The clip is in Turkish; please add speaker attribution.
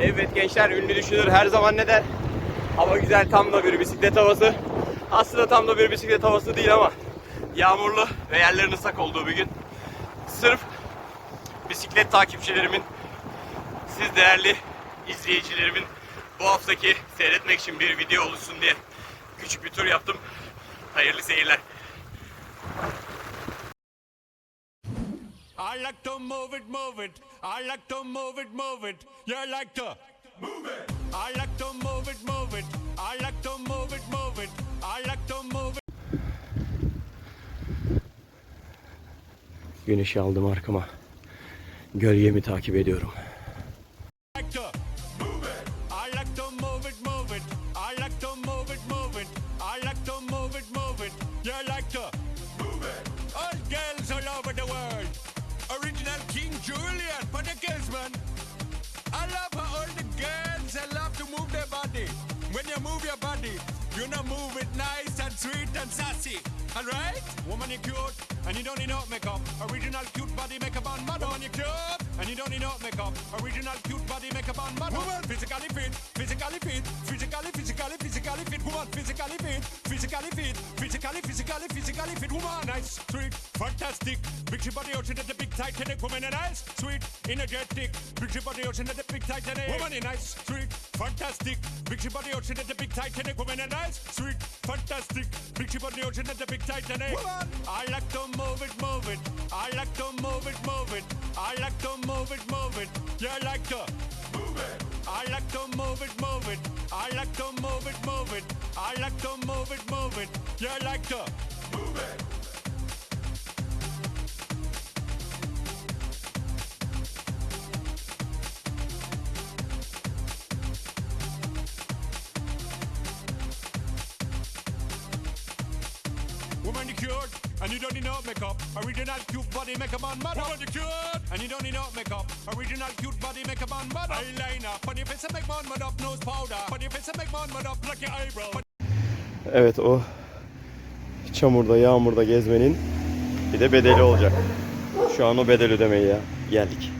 Speaker 1: Evet gençler ünlü düşünür her zaman ne der? Hava güzel tam da bir bisiklet havası. Aslında tam da bir bisiklet havası değil ama yağmurlu ve yerlerin ıslak olduğu bir gün. Sırf bisiklet takipçilerimin, siz değerli izleyicilerimin bu haftaki seyretmek için bir video oluşsun diye küçük bir tur yaptım. Hayırlı seyirler.
Speaker 2: I like to move it, move it. I like to move it, move it. You like to move it. I like to move it, move it. I like to move it, move it. I like to move it.
Speaker 1: Güneşi aldım arkama. Gölgemi takip ediyorum.
Speaker 2: Original King Julian for the girls, man. I love how all the girls they love to move their body. When you move your body, you know move it nice and sweet and sassy. Alright? Woman, you cute, and you don't need no makeup. Original cute body makeup on mother. Woman, you cute, and you don't need no makeup. Original cute body makeup on mother. Woman, physically fit, physically fit, physically, physically, physically fit. Woman, physically fit, physically fit, physically, physically, physically fit. Woman, nice, sweet, fantastic. Big body ocean at the big Titanic. Woman, nice, sweet, energetic. Big body ocean at the big Titanic. Woman, nice, sweet, fantastic. Big body ocean at the big Titanic. Woman, nice, sweet, fantastic. Big she body ocean at the big Titanic. Eh? Woman, I like to move it, move it. I like to move it, move it. I like to move it, move it. You like to move it. I like to move it, move it. I like to move it, move it. I like to move it, move it. You like to move it. Woman, you cute, and you don't need no makeup. Original cute body makeup on mother. Woman, you cute, and you don't need no makeup. Original cute body makeup on mother. Eyeliner, on your face make one mud up. Nose powder, your face make one mud up. Like your eyebrow.
Speaker 1: Evet o çamurda yağmurda gezmenin bir de bedeli olacak. Şu an o bedel ödemeye ya geldik.